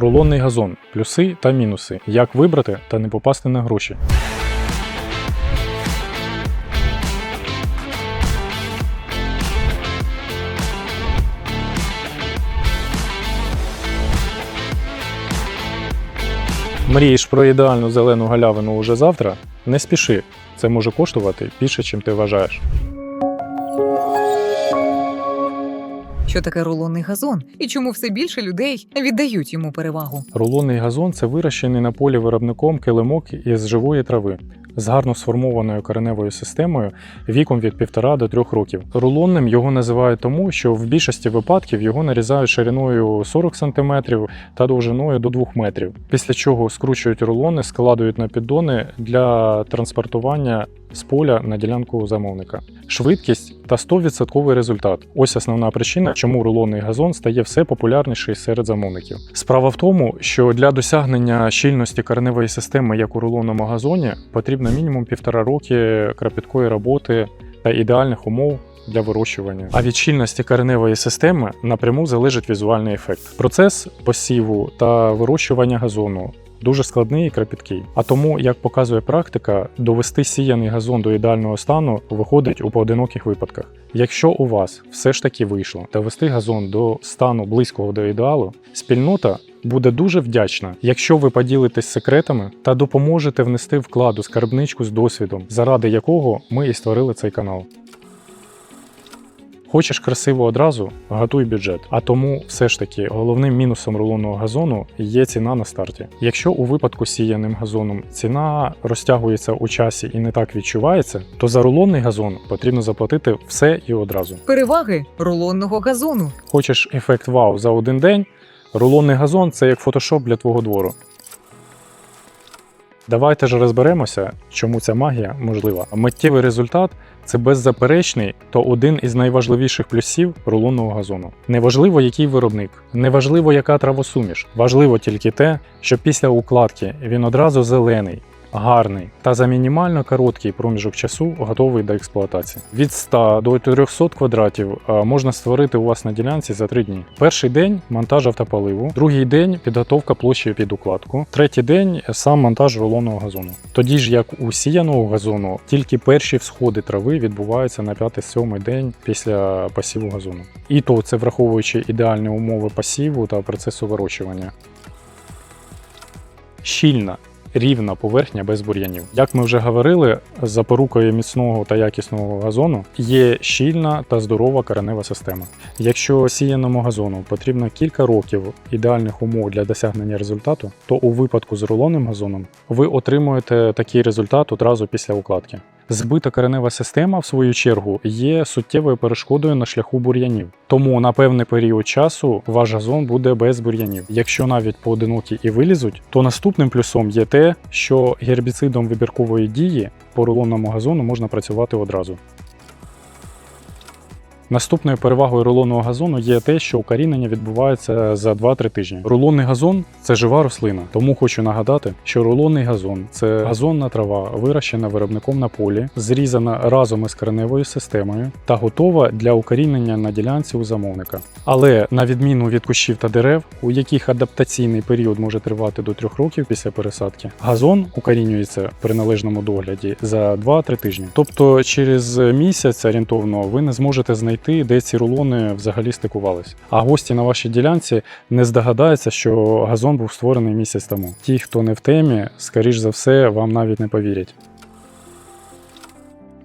Рулонний газон, плюси та мінуси. Як вибрати та не попасти на гроші. Мрієш про ідеальну зелену галявину уже завтра? Не спіши. Це може коштувати більше, чим ти вважаєш. Що таке рулонний газон і чому все більше людей віддають йому перевагу? Рулонний газон це вирощений на полі виробником килимок із живої трави з гарно сформованою кореневою системою віком від 1,5 до 3 років. Рулонним його називають тому, що в більшості випадків його нарізають шириною 40 см та довжиною до 2 метрів. Після чого скручують рулони, складують на піддони для транспортування з поля на ділянку замовника. Швидкість та 100% результат. Ось основна причина, чому рулонний газон стає все популярніший серед замовників. Справа в тому, що для досягнення щільності кореневої системи, як у рулонному газоні, потрібно мінімум півтора роки кропіткої роботи та ідеальних умов. Для вирощування, а від щільності кореневої системи напряму залежить візуальний ефект. Процес посіву та вирощування газону дуже складний і кропіткий. А тому, як показує практика, довести сіяний газон до ідеального стану виходить у поодиноких випадках. Якщо у вас все ж таки вийшло довести газон до стану близького до ідеалу, спільнота буде дуже вдячна, якщо ви поділитесь секретами та допоможете внести вклад у скарбничку з досвідом, заради якого ми і створили цей канал. Хочеш красиво одразу, готуй бюджет. А тому все ж таки головним мінусом рулонного газону є ціна на старті. Якщо у випадку з сіяним газоном ціна розтягується у часі і не так відчувається, то за рулонний газон потрібно заплатити все і одразу. Переваги рулонного газону. Хочеш ефект вау за один день? Рулонний газон це як фотошоп для твого двору. Давайте ж розберемося, чому ця магія можлива. Миттєвий результат це беззаперечний то один із найважливіших плюсів рулонного газону. Неважливо, який виробник, неважливо, яка травосуміш. Важливо тільки те, що після укладки він одразу зелений, гарний та за мінімально короткий проміжок часу готовий до експлуатації. Від 100 до 300 квадратів е, можна створити у вас на ділянці за 3 дні. Перший день монтаж автополиву, другий день підготовка площі під укладку, третій день сам монтаж рулонного газону. Тоді ж, як у сіяного газону, тільки перші всходи трави відбуваються на 5-7 день після посіву газону. І то це враховуючи ідеальні умови посіву та процесу вирощування. Щільна рівна поверхня без бур'янів. Як ми вже говорили, запорукою міцного та якісного газону є щільна та здорова коренева система. Якщо сіяному газону потрібно кілька років ідеальних умов для досягнення результату, то у випадку з рулонним газоном ви отримуєте такий результат одразу після укладки. Збита коренева система, в свою чергу, є суттєвою перешкодою на шляху бур'янів. Тому на певний період часу ваш газон буде без бур'янів. Якщо навіть поодинокі і вилізуть, то наступним плюсом є те, що гербіцидом вибіркової дії по рулонному газону можна працювати одразу. Наступною перевагою рулонного газону є те, що укорінення відбувається за 2-3 тижні. Рулонний газон це жива рослина, тому хочу нагадати, що рулонний газон це газонна трава, вирощена виробником на полі, зрізана разом із кореневою системою та готова для укорінення на ділянці у замовника. Але на відміну від кущів та дерев, у яких адаптаційний період може тривати до 3 років після пересадки, газон укорінюється при належному догляді за 2-3 тижні. Тобто через місяць орієнтовно ви не зможете знайти, де ці рулони взагалі стикувалися. А гості на вашій ділянці не здогадаються, що газон був створений місяць тому. Ті, хто не в темі, скоріш за все, вам навіть не повірять.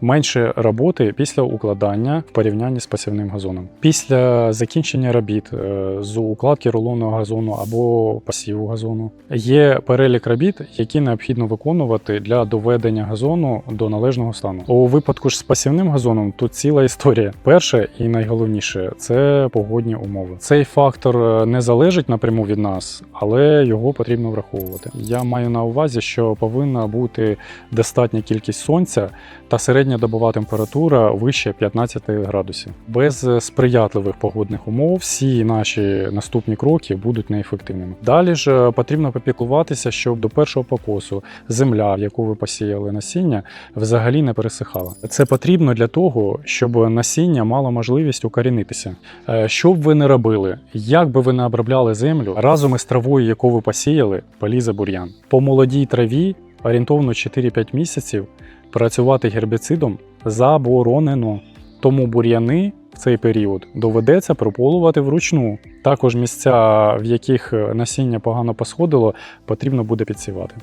Менше роботи після укладання в порівнянні з пасівним газоном. Після закінчення робіт е, з укладки рулонного газону або посіву газону є перелік робіт, які необхідно виконувати для доведення газону до належного стану. У випадку ж з пасівним газоном тут ціла історія. Перше і найголовніше це погодні умови. Цей фактор е, не залежить напряму від нас, але його потрібно враховувати. Я маю на увазі, що повинна бути достатня кількість сонця та середня добова температура вище 15 градусів. Без сприятливих погодних умов всі наші наступні кроки будуть неефективними. Далі ж е, потрібно попіклуватися, щоб до першого покосу земля, в яку ви посіяли насіння, взагалі не пересихала. Це потрібно для того, щоб насіння мало можливість укорінитися. Е, Що б ви не робили, як би ви не обробляли землю, разом із травою травою, яку ви посіяли, полізе бур'ян. По молодій траві орієнтовно 4-5 місяців працювати гербіцидом заборонено. Тому бур'яни в цей період доведеться прополувати вручну. Також місця, в яких насіння погано посходило, потрібно буде підсівати.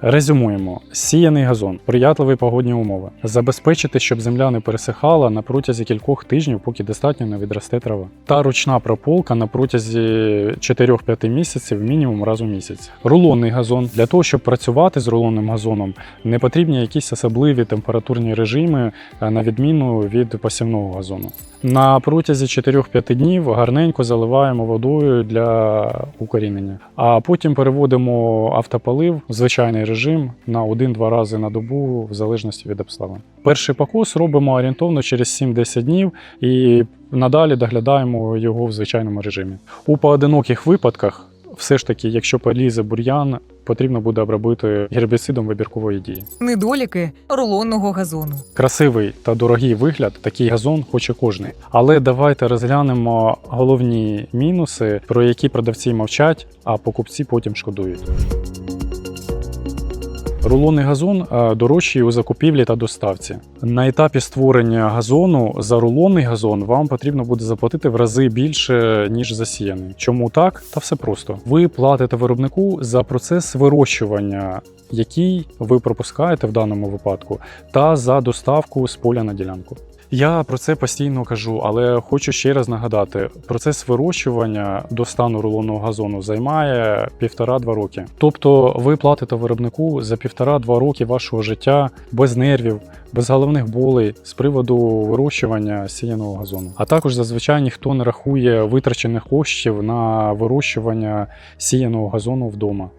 Резюмуємо: сіяний газон, приятливі погодні умови. Забезпечити, щоб земля не пересихала на протязі кількох тижнів, поки достатньо не відросте трава. Та ручна прополка на протязі 4-5 місяців, мінімум раз у місяць. Рулонний газон. Для того, щоб працювати з рулонним газоном, не потрібні якісь особливі температурні режими, е, на відміну від посівного газону. На протязі 4-5 днів гарненько заливаємо водою для укорінення, а потім переводимо автополив звичайний режим на 1-2 рази на добу, в залежності від обставин. Перший покос робимо орієнтовно через 7-10 днів і надалі доглядаємо його в звичайному режимі. У поодиноких випадках, все ж таки, якщо полізе бур'ян, потрібно буде обробити гербіцидом вибіркової дії. Недоліки рулонного газону. Красивий та дорогий вигляд такий газон хоче кожний. Але давайте розглянемо головні мінуси, про які продавці мовчать, а покупці потім шкодують. Рулонний газон дорожчий у закупівлі та доставці. На етапі створення газону за рулонний газон вам потрібно буде заплатити в рази більше, ніж засіяний. Чому так? Та все просто. Ви платите виробнику за процес вирощування, який ви пропускаєте в даному випадку, та за доставку з поля на ділянку. Я про це постійно кажу, але хочу ще раз нагадати: процес вирощування до стану рулонного газону займає півтора-два роки. Тобто ви платите виробнику за півтора-два роки вашого життя без нервів, без головних болей з приводу вирощування сіяного газону. А також зазвичай ніхто не рахує витрачених коштів на вирощування сіяного газону вдома.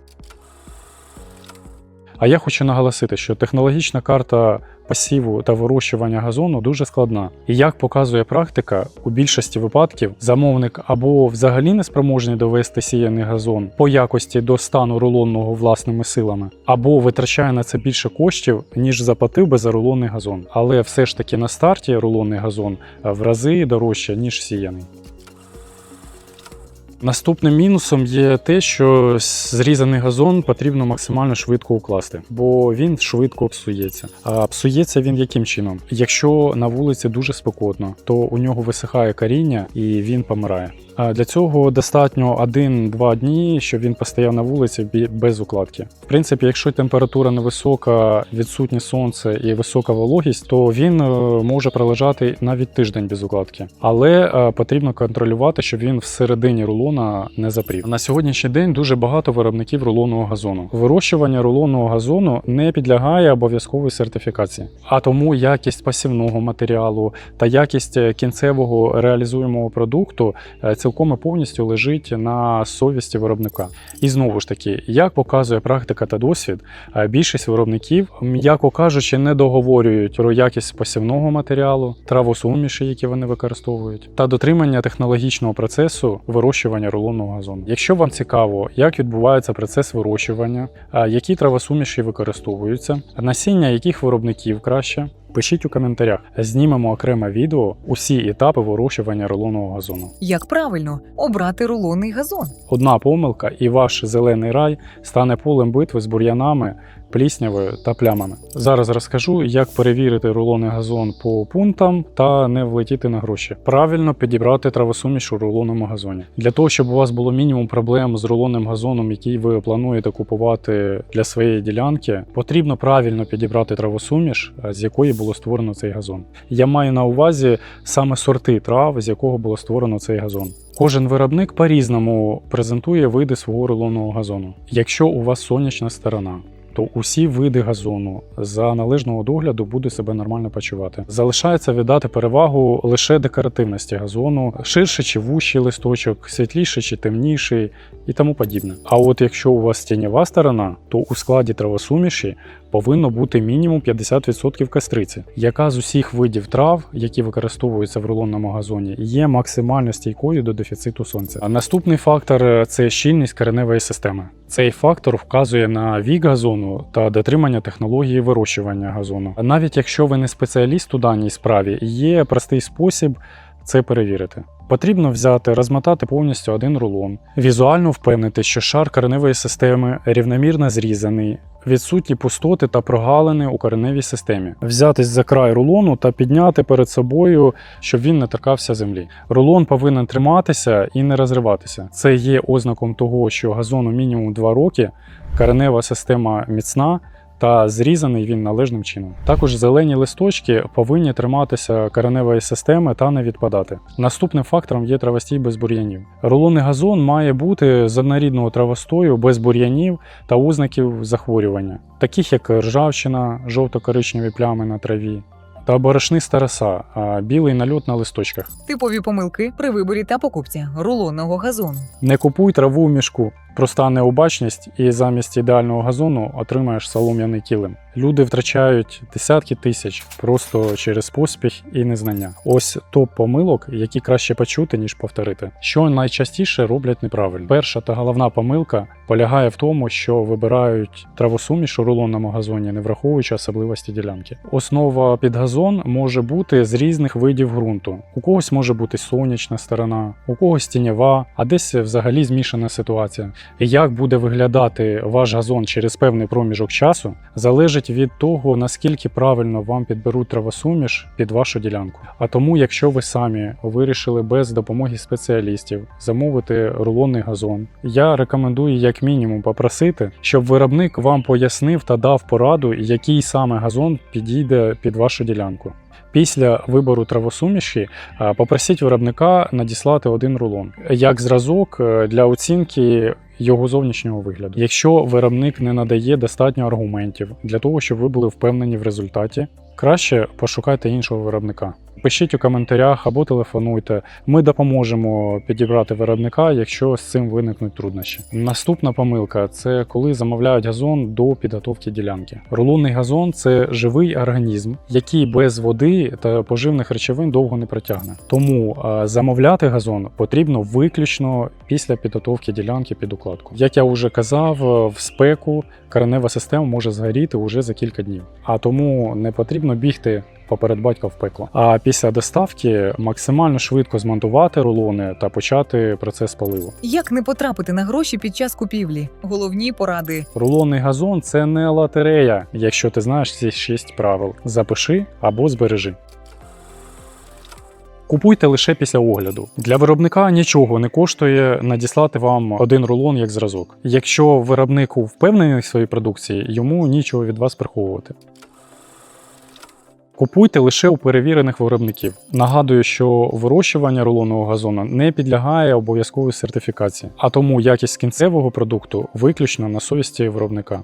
А я хочу наголосити, що технологічна карта посіву та вирощування газону дуже складна. І як показує практика, у більшості випадків замовник або взагалі не спроможний довести сіяний газон по якості до стану рулонного власними силами, або витрачає на це більше коштів, ніж заплатив би за рулонний газон. Але все ж таки на старті рулонний газон в рази дорожче, ніж сіяний. Наступним мінусом є те, що зрізаний газон потрібно максимально швидко укласти, бо він швидко псується. А псується він яким чином? Якщо на вулиці дуже спекотно, то у нього висихає коріння і він помирає. Для цього достатньо 1-2 дні, щоб він постояв на вулиці без укладки. В принципі, якщо температура невисока, відсутнє сонце і висока вологість, то він е, може пролежати навіть тиждень без укладки. Але е, потрібно контролювати, щоб він всередині рулона не запрів. На сьогоднішній день дуже багато виробників рулонного газону. Вирощування рулонного газону не підлягає обов'язковій сертифікації, а тому якість посівного матеріалу та якість е, кінцевого реалізуємого продукту е, цілком і повністю лежить на совісті виробника. І знову ж таки, як показує практика та досвід, е, більшість виробників, м'яко кажучи, не договорюють про якість посівного матеріалу, травосуміші, які вони використовують, та дотримання технологічного процесу вирощування рулонного газону. Якщо вам цікаво, як відбувається процес вирощування, е, які травосуміші використовуються, насіння яких виробників краще. Пишіть у коментарях, знімемо окреме відео усі етапи вирощування рулонного газону. Як правильно обрати рулонний газон? Одна помилка, і ваш зелений рай стане полем битви з бур'янами, пліснявою та плямами. Зараз розкажу, як перевірити рулонний газон по пунктам та не влетіти на гроші. Правильно підібрати травосуміш у рулонному газоні. Для того, щоб у вас було мінімум проблем з рулонним газоном, який ви плануєте купувати для своєї ділянки, потрібно правильно підібрати травосуміш, е, з якої було створено цей газон. Я маю на увазі саме сорти трав, з якого було створено цей газон. Кожен виробник по-різному презентує види свого рулонного газону. Якщо у вас сонячна сторона, то усі види газону за належного догляду буде себе нормально почувати. Залишається віддати перевагу лише декоративності газону, ширше чи вущий листочок, світліший чи темніший і тому подібне. А от якщо у вас тіньова сторона, то у складі травосуміші повинно бути мінімум 50% кастриці, яка з усіх видів трав, які використовуються в рулонному газоні, є максимально стійкою до дефіциту сонця. А наступний фактор е, це щільність кореневої системи. Цей фактор вказує на вік газону та дотримання технології вирощування газону. Навіть якщо ви не спеціаліст у даній справі, є простий спосіб. це перевірити. Потрібно взяти, розмотати повністю один рулон, візуально впевнити, що шар кореневої системи рівномірно зрізаний, відсутні пустоти та прогалини у кореневій системі. Взятись за край рулону та підняти перед собою, щоб він не торкався землі. Рулон повинен триматися і не розриватися. Це є ознаком того, що газону мінімум 2 роки, коренева система міцна. Та зрізаний він належним чином. Також зелені листочки повинні триматися кореневої системи та не відпадати. Наступним фактором є травостій без бур'янів. Рулонний газон має бути з однорідного травостою без бур'янів та ознаків захворювання, таких як ржавчина, жовто-коричневі плями на траві та борошниста роса, а білий нальот на листочках. Типові помилки при виборі та покупці рулонного газону. Не купуй траву в мішку. Проста необачність, і замість ідеального газону отримаєш солом'яний килим. Люди втрачають десятки тисяч просто через поспіх і незнання. Ось топ помилок, які краще почути, ніж повторити. Що найчастіше роблять неправильно. Перша та головна помилка полягає в тому, що вибирають травосуміш у рулонному газоні, не враховуючи особливості ділянки. Основа під газон може бути з різних видів ґрунту. У когось може бути сонячна сторона, у когось тіньова, а десь взагалі змішана ситуація. Як буде виглядати ваш газон через певний проміжок часу, залежить від того, наскільки правильно вам підберуть травосуміш під вашу ділянку. А тому, якщо ви самі вирішили без допомоги спеціалістів замовити рулонний газон, я рекомендую як мінімум попросити, щоб виробник вам пояснив та дав пораду, який саме газон підійде під вашу ділянку. Після вибору травосуміші а, попросіть виробника надіслати один рулон як зразок е, для оцінки його зовнішнього вигляду. Якщо виробник не надає достатньо аргументів для того, щоб ви були впевнені в результаті, краще пошукайте іншого виробника. Пишіть у коментарях або телефонуйте. Ми допоможемо підібрати виробника, якщо з цим виникнуть труднощі. Наступна помилка це коли замовляють газон до підготовки ділянки. Рулонний газон це живий організм, який без води та поживних речовин довго не протягне. Тому замовляти газон потрібно виключно після підготовки ділянки під укладку. Як я вже казав, в спеку коренева система може згоріти уже за кілька днів, а тому не потрібно бігти поперед батька в пекло. А після доставки максимально швидко змонтувати рулони та почати процес поливу. Як не потрапити на гроші під час купівлі? Головні поради. Рулонний газон це не лотерея, якщо ти знаєш ці 6 правил. Запиши або збережи. Купуйте лише після огляду. Для виробника нічого не коштує надіслати вам один рулон як зразок. Якщо виробник впевнений в своїй продукції, йому нічого від вас приховувати. Купуйте лише у перевірених виробників. Нагадую, що вирощування рулонного газону не підлягає обов'язковій сертифікації, а тому якість кінцевого продукту виключно на совісті виробника.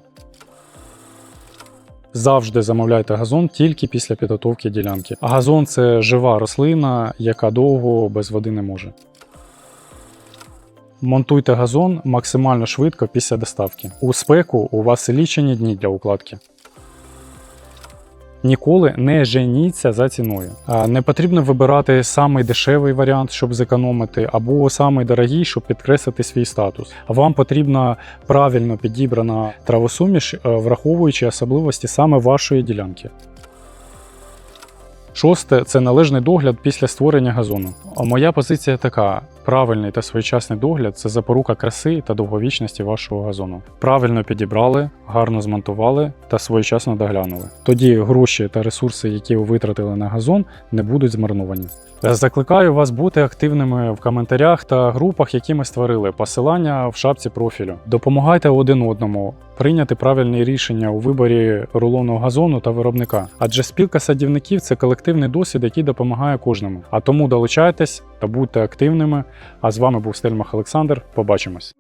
Завжди замовляйте газон тільки після підготовки ділянки. А газон це жива рослина, яка довго без води не може. Монтуйте газон максимально швидко після доставки. У спеку у вас лічені дні для укладки. Ніколи не женіться за ціною. Не потрібно вибирати самий дешевий варіант, щоб зекономити, або самий дорогий, щоб підкреслити свій статус. Вам потрібна правильно підібрана травосуміш, е, враховуючи особливості саме вашої ділянки. Шосте це належний догляд після створення газону. Моя позиція така: правильний та своєчасний догляд це запорука краси та довговічності вашого газону. Правильно підібрали, гарно змонтували та своєчасно доглянули. Тоді гроші та ресурси, які ви витратили на газон, не будуть змарновані. Закликаю вас бути активними в коментарях та групах, які ми створили. Посилання в шапці профілю. Допомагайте один одному прийняти правильні рішення у виборі рулонного газону та виробника. Адже спілка садівників це колективний досвід, який допомагає кожному. А тому долучайтесь та будьте активними. А з вами був Стельмах Олександр. Побачимось.